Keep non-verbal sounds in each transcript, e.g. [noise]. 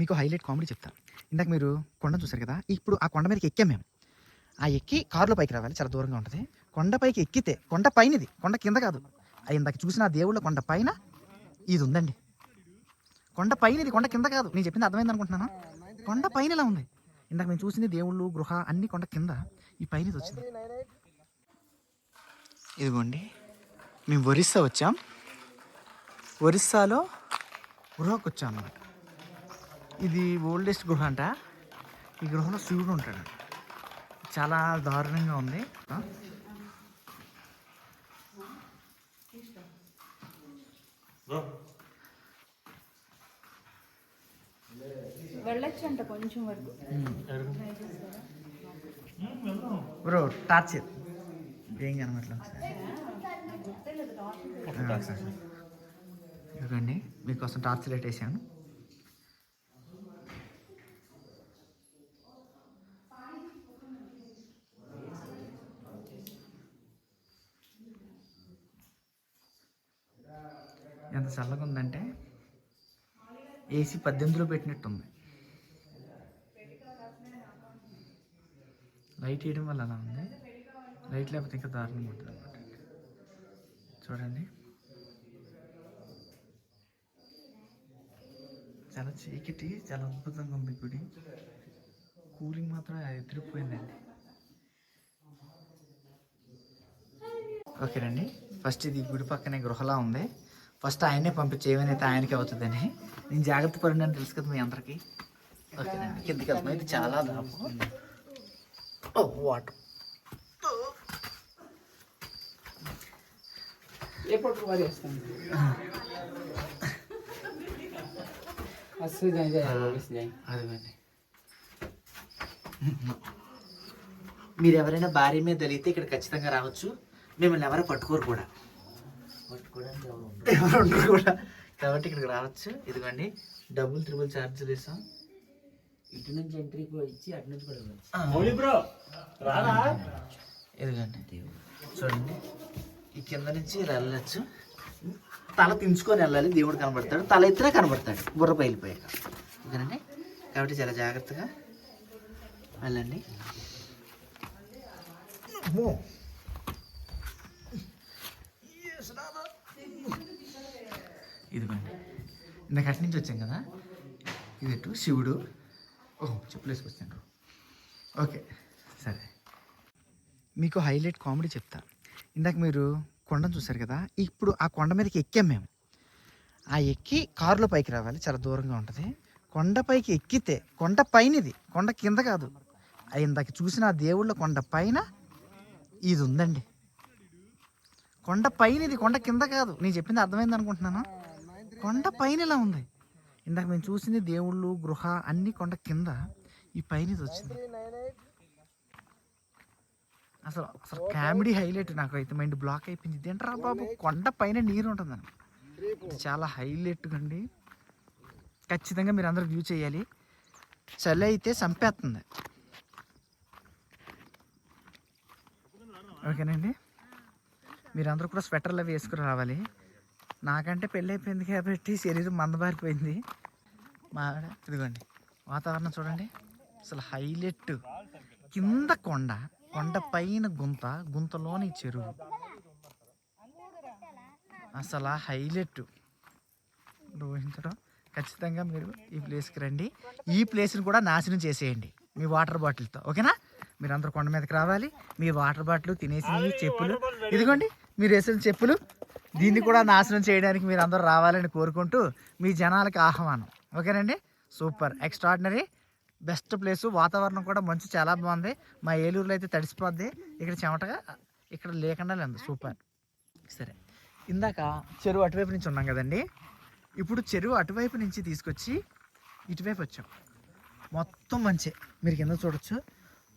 మీకు highlight comedy చెప్తాను. ఇందాక మీరు కొండ చూసారు కదా ఇప్పుడు ఆ కొండ మీదకి ఎక్కాం మేము. ఆ ఎక్కి కారులో పైకి రావాలి చాలా దూరంగా ఉంటుంది. కొండ పైకి ఎక్కితే కొండ పైనది కొండ కింద కాదు. ఆ ఇందాక చూసిన ఆ దేవుళ్ళ కొండ పైన ఇది ఉందండి. కొండ పైన ఇది కొండ కింద కాదు. నేను చెప్పింది అర్థమైంది అనుకుంటున్నాను? కొండ పైన ఇలా ఉంది? ఇందాక మేము చూసింది దేవుళ్ళు గృహ అన్ని కొండ కింద ఈ పైన ఇది వచ్చింది. ఇదిగోండి మేము ఒరిస్సా వచ్చాం. ఒరిస్సాలో గృహకు వచ్చాం అన్నమాట ఇది ఓల్డెస్ట్ గృహ అంట. ఈ గృహలో శివుడు ఉంటాడు. చాలా దారుణంగా ఉంది. ఆ? వెళ్ళొచ్చు అంట కొంచెం వరకు. బ్రో టార్చ్ ఏం కనబట్లేదు ఇదిగోండి మీకోసం టార్చ్ లైట్ వేసాను. ఎంత చల్లగా ఉందంటే ఏసీ పద్దెనిమిదిలో పెట్టినట్టుంది. లైట్ వేయడం వల్ల అలా ఉంది. లైట్ లేకపోతే ఇంకా దారుణంగా ఉంటుంది అనమాట చూడండి. చాలా చీకటి చాలా అద్భుతంగా ఉంది గుడి. కూలింగ్ మాత్రం ఎదిరిపోయిందండి. ఓకేనండి. ఫస్ట్ ఇది గుడి పక్కనే గృహలా ఉంది. ఫస్ట్ ఆయనే పంపించే ఏమైనా ఆయనకి అవుతుందని. నేను జాగ్రత్త పడండి అని తెలుసు కదా మీ అందరికి. ఓకేనండి. కిందకి వెళ్తాం ఇది చాలా దాపు. వాటర్. అదిగోండి. మీరు ఎవరైనా భార్య మీద తెలియతే ఇక్కడ ఖచ్చితంగా రావచ్చు. మిమ్మల్ని ఎవరు పట్టుకోరు కూడా. ఎవరు ఉండరు. కూడా. కాబట్టి ఇక్కడికి రావచ్చు. ఇదిగోండి డబుల్ త్రిబుల్ ఛార్జీలు ఇస్తాం ఇటు నుంచి ఎంట్రీ ఇచ్చి అటు నుంచి కూడా. ఇదిగోండి చూడండి. ఈ కింద నుంచి వెళ్ళచ్చు. తల దించుకొని వెళ్ళాలి. దేవుడు కనబడతాడు. తల ఎత్తినా కనబడతాడు. బుర్ర పైలిపోయాక ఓకేనండి? కాబట్టి చాలా జాగ్రత్తగా వెళ్ళండి. ఇదిగోండి. ఇందాక అటు నుంచి వచ్చాం కదా? ఇది ఎటు? శివుడు. ఓ చెప్పులు వేసుకొచ్చాను ఓకే సరే. మీకు హైలైట్ కామెడీ చెప్తా. ఇందాక మీరు కొండను చూశారు కదా? ఇప్పుడు ఆ కొండ మీదకి ఎక్కాం మేము. ఆ ఎక్కి కారులో పైకి రావాలి చాలా దూరంగా ఉంటుంది. కొండ పైకి ఎక్కితే కొండ పైనది కొండ కింద కాదు. ఆ ఇందాక చూసిన ఆ దేవుళ్ళ కొండ పైన ఇది ఉందండి. కొండ పైనది కొండ కింద కాదు. నేను చెప్పింది అర్థమైంది అనుకుంటున్నాను? కొండ పైన ఇలా ఉంది. ఇందాక మేము చూసింది దేవుళ్ళు గృహ అన్ని కొండ కింద ఈ పైన ఇది వచ్చింది. అసలు అసలు కామెడీ హైలైట్ నాకు అయితే మైండ్ బ్లాక్ అయిపోయింది. ఇదేంట్రా బాబు? కొండ పైన నీరు ఉంటుందని ఇది చాలా హైలైట్ అండి ఖచ్చితంగా మీరు అందరూ వ్యూ చేయాలి. చలి అయితే చంపేస్తుంది. ఓకేనండి? మీరందరూ కూడా స్వెటర్లు అవి వేసుకుని రావాలి. నాకంటే పెళ్ళి అయిపోయింది కాబట్టి శరీరం మందబారిపోయింది. మా ఆవిడ ఇదిగోండి వాతావరణం చూడండి. అసలు హైలైట్. కింద కొండ కొండ పైన గుంత గుంతలోని చెరువు. అసలు హైలైట్. ఊహించడం. ఖచ్చితంగా మీరు ఈ ప్లేస్కి రండి. ఈ ప్లేస్ని కూడా నాశనం చేసేయండి మీ వాటర్ బాటిల్తో. ఓకేనా? మీరు అందరూ కొండ మీదకి రావాలి. మీ వాటర్ బాటిల్ తినేసినవి చెప్పులు. ఇదిగోండి మీరు వేసిన చెప్పులు. దీన్ని కూడా నాశనం చేయడానికి మీరు అందరూ రావాలని కోరుకుంటూ మీ జనాలకి ఆహ్వానం. ఓకేనండి? సూపర్. ఎక్స్ట్రాడినరీ బెస్ట్ ప్లేసు వాతావరణం కూడా మంచి చాలా బాగుంది. మా ఏలూరులో అయితే తడిసిపోద్ది. ఇక్కడ చెమటగా ఇక్కడ లేకుండా లేదు. సూపర్. సరే. ఇందాక చెరువు అటువైపు నుంచి ఉన్నాం కదండి. ఇప్పుడు చెరువు అటువైపు నుంచి తీసుకొచ్చి ఇటువైపు వచ్చాం. మొత్తం మంచి. మీరు కింద చూడొచ్చు.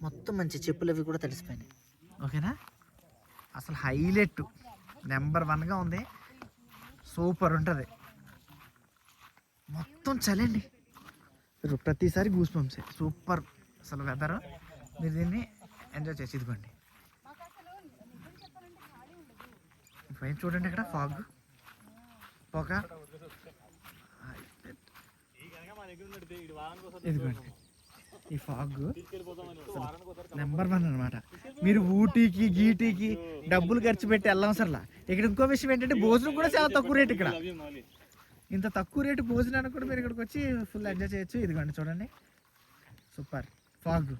మొత్తం మంచి. చెప్పులు అవి కూడా తడిసిపోయినాయి. ఓకేనా? అసలు హైలైట్. నెంబర్ వన్గా ఉంది. సూపర్ ఉంటుంది. మొత్తం చలండి ప్రతిసారి గూస్ పంప్స్ సూపర్ అసలు వెదర్ మీరు దీన్ని ఎంజాయ్ చేసి ఇదిగోండి. పైన చూడండి ఇక్కడ ఫాగ్ పొగ ఇదిగోండి. ఈ ఫాగ్ నెంబర్ వన్ అనమాట మీరు ఊటీకి గీటీకి డబ్బులు ఖర్చు పెట్టి వెళ్ళవసరలా ఇక్కడ ఇంకో విషయం ఏంటంటే భోజనం కూడా చాలా తక్కువ రేటు ఇక్కడ. ఇంత తక్కువ రేటు భోజనానికి కూడా మీరు ఇక్కడికి వచ్చి ఫుల్ ఎంజాయ్ చేయొచ్చు. ఇదిగోండి చూడండి. సూపర్ ఫాగ్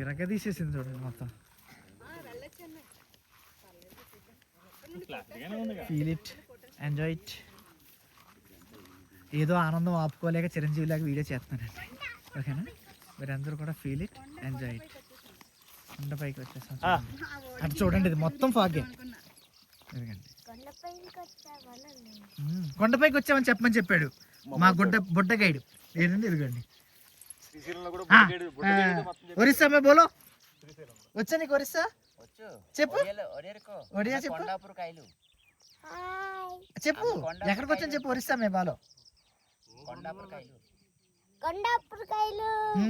ఇరగ తీసేసింది చూడండి మొత్తం. ఫీల్ ఇట్ ఎంజాయ్ ఇట్ ఏదో ఆనందం ఆపుకోలేక చిరంజీవిలాగా వీడియో చేస్తున్నానండి. ఓకేనా? మీరందరూ కూడా ఫీల్ ఇట్ ఎంజాయ్ ఇట్ కొండ పైకి వచ్చేసాం చూడండి. అటు చూడండి ఇది మొత్తం ఫాగే. కొండపైకి వచ్చామని చెప్పమని చెప్పాడు మా గుడ్డ బుడ్డ గైడ్. ఏంటండి ఆ, ఒరిస్సా మే బోలో? వచ్చా నీకు ఒరిస్సా? చెప్పు. ఒడియా చెప్పు. చెప్పు. ఎక్కడికి వచ్చాను చెప్పు ఒరిస్సా మే బాలో.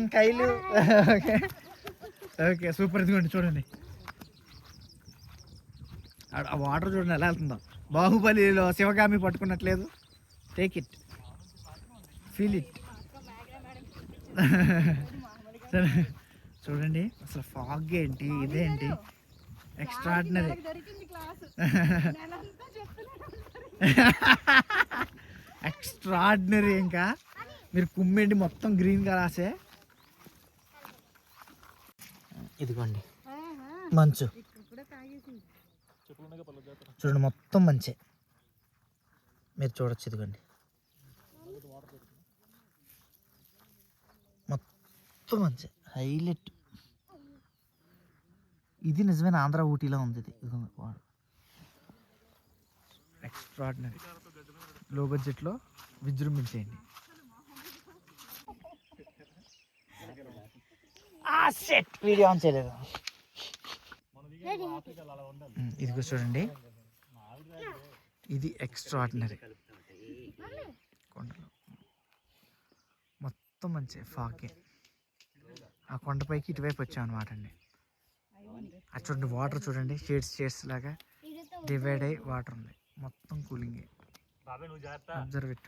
కైలు ఓకే. ఓకే సూపర్ ఇదిగోండి చూడండి. ఆ- ఆ వాటర్ చూడండి ఎలా వెళ్తుందో. బాహుబలిలో శివగామి పట్టుకున్నట్లేదు. టేక్ ఇట్ ఫీల్ ఇట్ చూడండి అసలు ఫాగ్ ఏంటి ఇదేంటి? ఎక్స్ట్రాడినరీ [laughs] [laughs] ఎక్స్ట్రాడినరీ ఇంకా. మీరు కుమ్మేంటి మొత్తం గ్రీన్ రాసే. ఇదిగోండి. మంచు. చూడండి మొత్తం మంచే. మీరు చూడొచ్చు ఇదిగోండి. మొత్తం మంచి. హైలైట్ ఇది నిజమైన ఆంధ్ర ఊటీలో ఉంది ఇది. ఇదిగోండి వాడు. ఎక్స్ట్రాడినరీ లో బడ్జెట్లో విజృంభించేయండి సెట్ వీడియో ఆన్ చేయలేదు. ఇదిగో చూడండి. ఇది ఎక్స్ట్రాడినరీ కొండలు. మొత్తం మంచి ఫాకే. ఆ కొండపైకి ఇటువైపు వచ్చాం అనమాట అండి. అది చూడండి వాటర్ చూడండి షేడ్స్ షేడ్స్ లాగా డివైడ్ అయ్యి వాటర్ ఉంది. మొత్తం కూలింగ్ అబ్జర్వ్ ఇట్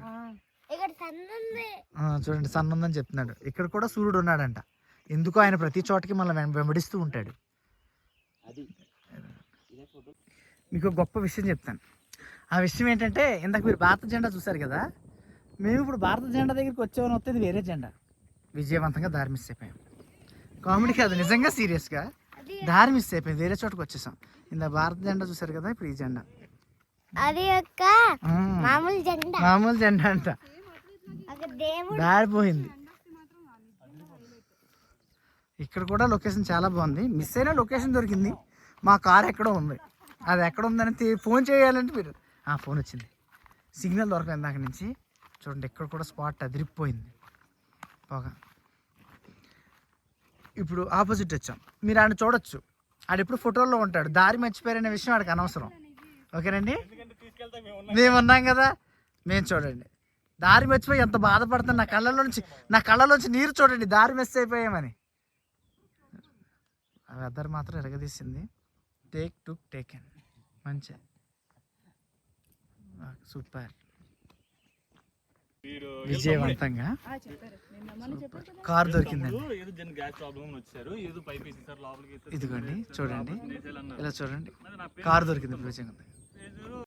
చూడండి సన్ ఉందని చెప్తున్నాడు. ఇక్కడ కూడా సూర్యుడు ఉన్నాడంట. ఎందుకో ఆయన ప్రతి చోటకి మళ్ళీ వెంబడిస్తూ ఉంటాడు. మీకు ఒక గొప్ప విషయం చెప్తాను. ఆ విషయం ఏంటంటే ఇందాక మీరు భారత జెండా చూసారు కదా? మేము ఇప్పుడు భారత జెండా దగ్గరికి వచ్చేవని వస్తే ఇది వేరే జెండా. విజయవంతంగా దారి మిస్ అయిపోయాం. కామెడీ కాదు నిజంగా సీరియస్గా దారి మిస్ అయిపోయింది వేరే చోటకి వచ్చేసాం. ఇందా భారత జెండా చూసారు కదా ఇప్పుడు ఈ జెండా. అది యొక్క ఆ, మామూలు జెండా. మామూలు జెండా అంట. ఒక దారిపోయింది. ఇక్కడ కూడా లొకేషన్ చాలా బాగుంది. మిస్ అయిన లొకేషన్ దొరికింది. మా కార్ ఎక్కడో ఉంది. అది ఎక్కడ ఉందని ఫోన్ చేయాలంటే మీరు ఆ ఫోన్ వచ్చింది. సిగ్నల్ దొరకలేదు దాకా నుంచి. చూడండి ఇక్కడ కూడా స్పాట్ అదిరిపోయింది. పొగ ఇప్పుడు ఆపోజిట్ వచ్చాం. మీరు ఆయన చూడొచ్చు. ఆడు ఎప్పుడు ఫోటోల్లో ఉంటాడు. దారి మర్చిపోయారనే విషయం ఆడికి అనవసరం. ఓకేనండి? మేము ఉన్నాం కదా. మేము చూడండి. దారి మర్చిపోయి ఎంత బాధపడుతున్నా నా కళ్ళలోంచి నా కళ్ళలోంచి నీరు చూడండి. దారి మిస్ అయిపోయామని. ఆ వెదర్ మాత్రం ఎరగదీసింది. టేక్ టు టేకెన్ మంచి. సూపర్ విజయవంతంగా ఆ, చెప్పారు. నేను రమ్మని చెప్పారు కదా. కార్ దొరికిందండి. ఇదిగోండి చూడండి. ఇలా చూడండి. కార్ దొరికింది విజయవంతంగా.